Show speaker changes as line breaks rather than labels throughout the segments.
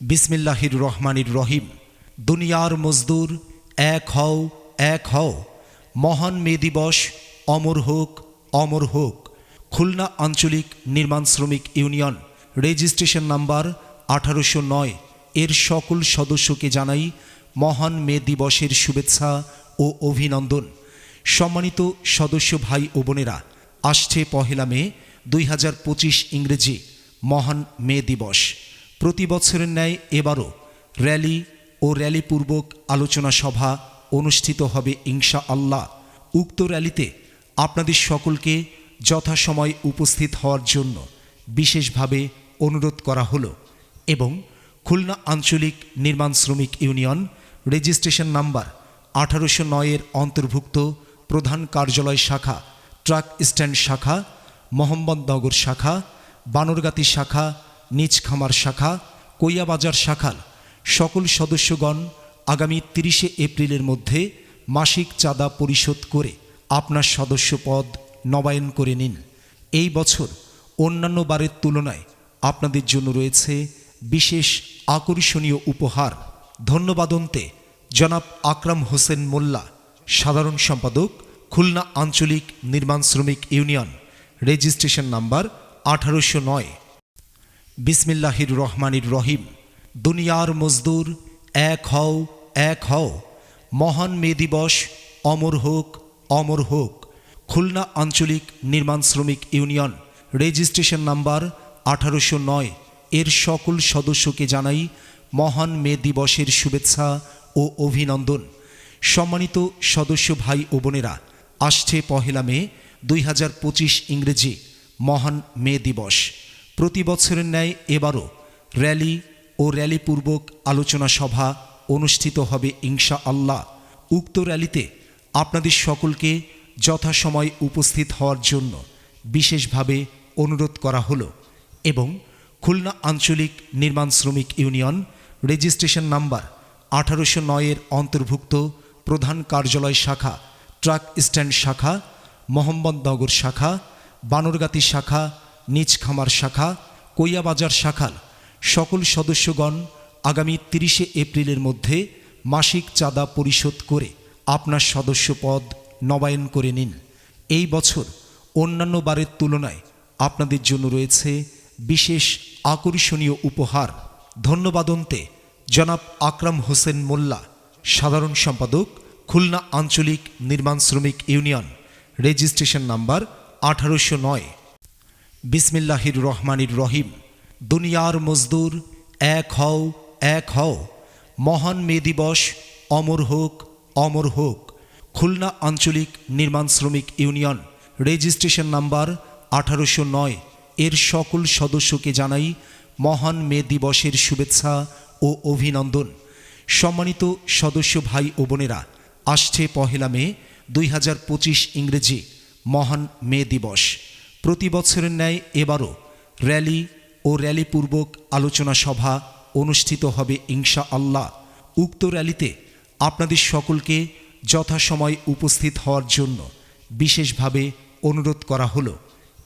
বিসমিল্লাহির রহমানির রহিম। দুনিয়ার মজদুর, এক হও এক হও। মহান মে দিবস, অমর হোক অমর হোক। খুলনা আঞ্চলিক নির্মাণ শ্রমিক ইউনিয়ন, রেজিস্ট্রেশন নাম্বার আঠারোশো নয়। এর সকল সদস্যকে জানাই মহান মে দিবসের শুভেচ্ছা ও অভিনন্দন। সম্মানিত সদস্য ভাই ও বোনেরা, আসছে পহেলা মে দুই হাজার পঁচিশ ইংরেজি মহান মে দিবস। প্রতি বছরের ন্যায় এবারও র্যালি ও র্যালিপূর্বক আলোচনা সভা অনুষ্ঠিত হবে ইনশা আল্লাহ। উক্ত র্যালিতে আপনাদের সকলকে যথাসময় উপস্থিত হওয়ার জন্য বিশেষভাবে অনুরোধ করা হলো এবং খুলনা আঞ্চলিক নির্মাণ শ্রমিক ইউনিয়ন রেজিস্ট্রেশন নাম্বার আঠারোশো নয়ের অন্তর্ভুক্ত প্রধান কার্যালয় শাখা, ট্রাক স্ট্যান্ড শাখা, মোহাম্মদনগর শাখা, বানরগাতি শাখা নিজ খামার শাখা কৈয়াবাজার শাখার সকল সদস্যগণ আগামী তিরিশে এপ্রিলের মধ্যে মাসিক চাঁদা পরিশোধ করে আপনার সদস্য পদ নবায়ন করে নিন। এই বছর অন্যান্য বারের তুলনায় আপনাদের জন্য রয়েছে বিশেষ আকর্ষণীয় উপহার। ধন্যবাদন্তে, জনাব আকরাম হোসেন মোল্লা, সাধারণ সম্পাদক, খুলনা আঞ্চলিক নির্মাণ শ্রমিক ইউনিয়ন। রেজিস্ট্রেশন নাম্বার আঠারোশো নয়। বিসমিল্লাহির রহমানির রহিম। দুনিয়ার মজদুর, এক হও এক হও। মহান মে দিবস, অমর হোক অমর হোক। খুলনা আঞ্চলিক নির্মাণ শ্রমিক ইউনিয়ন, রেজিস্ট্রেশন নাম্বার আঠারোশো নয়। এর সকল সদস্যকে জানাই মহান মে দিবসের শুভেচ্ছা ও অভিনন্দন। সম্মানিত সদস্য ভাই ও বোনেরা, আসছে পহেলা মে দুই হাজার পঁচিশ ইংরেজি মহান মে দিবস। প্রতি বছরের ন্যায় এবারও র্যালি ও র্যালিপূর্বক আলোচনা সভা অনুষ্ঠিত হবে ইনশা আল্লাহ উক্ত র্যালিতে আপনাদের সকলকে যথাসময় উপস্থিত হওয়ার জন্য বিশেষভাবে অনুরোধ করা হলো এবং খুলনা আঞ্চলিক নির্মাণ শ্রমিক ইউনিয়ন রেজিস্ট্রেশন নাম্বার আঠারোশো নয়ের অন্তর্ভুক্ত প্রধান কার্যালয় শাখা, ট্রাক স্ট্যান্ড শাখা, মোহাম্মদনগর শাখা, বানরগাতি শাখা নিজ খামার শাখা কৈয়াবাজার শাখার সকল সদস্যগণ আগামী তিরিশে এপ্রিলের মধ্যে মাসিক চাঁদা পরিশোধ করে আপনার সদস্য পদ নবায়ন করে নিন। এই বছর অন্যান্য বারের তুলনায় আপনাদের জন্য রয়েছে বিশেষ আকর্ষণীয় উপহার। ধন্যবাদন্তে, জনাব আকরাম হোসেন মোল্লা, সাধারণ সম্পাদক, খুলনা আঞ্চলিক নির্মাণ শ্রমিক ইউনিয়ন। রেজিস্ট্রেশন নাম্বার আঠারোশো নয়। বিসমিল্লাহির রহমানির রহিম। দুনিয়ার মজদুর, এক হও এক হও। মহান মে দিবস, অমর হোক অমর হোক। খুলনা আঞ্চলিক নির্মাণ শ্রমিক ইউনিয়ন, রেজিস্ট্রেশন নাম্বার আঠারোশো নয়। এর সকল সদস্যকে জানাই মহান মে দিবসের শুভেচ্ছা ও অভিনন্দন। সম্মানিত সদস্য ভাই ও বোনেরা, আসছে পহেলা মে দুই হাজার পঁচিশ ইংরেজি মহান মে দিবস। প্রতি বছরের ন্যায় এবারও র্যালি ও র্যালিপূর্বক আলোচনা সভা অনুষ্ঠিত হবে ইনশা আল্লাহ উক্ত র্যালিতে আপনাদের সকলকে যথাসময় উপস্থিত হওয়ার জন্য বিশেষভাবে অনুরোধ করা হলো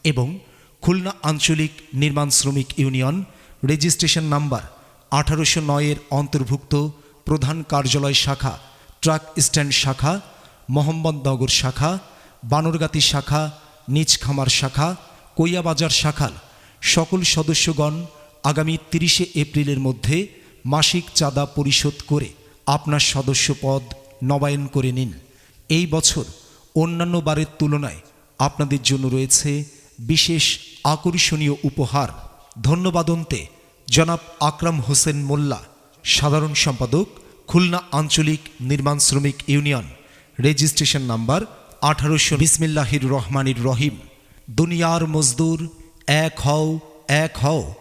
এবং খুলনা আঞ্চলিক নির্মাণ শ্রমিক ইউনিয়ন রেজিস্ট্রেশন নাম্বার আঠারোশো নয়ের অন্তর্ভুক্ত প্রধান কার্যালয় শাখা, ট্রাক স্ট্যান্ড শাখা, মোহাম্মদনগর শাখা, বানরগাতি শাখা নিজ খামার শাখা কৈয়াবাজার শাখার সকল সদস্যগণ আগামী তিরিশে এপ্রিলের মধ্যে মাসিক চাঁদা পরিশোধ করে আপনার সদস্য পদ নবায়ন করে নিন। এই বছর অন্যান্য বারের তুলনায় আপনাদের জন্য রয়েছে বিশেষ আকর্ষণীয় উপহার। ধন্যবাদন্তে, জনাব আকরাম হোসেন মোল্লা, সাধারণ সম্পাদক, খুলনা আঞ্চলিক নির্মাণ শ্রমিক ইউনিয়ন। রেজিস্ট্রেশন নাম্বার আঠারোশো বিসমিল্লাহির রহমানির রহিম। দুনিয়ার মজদুর এক হও এক হও।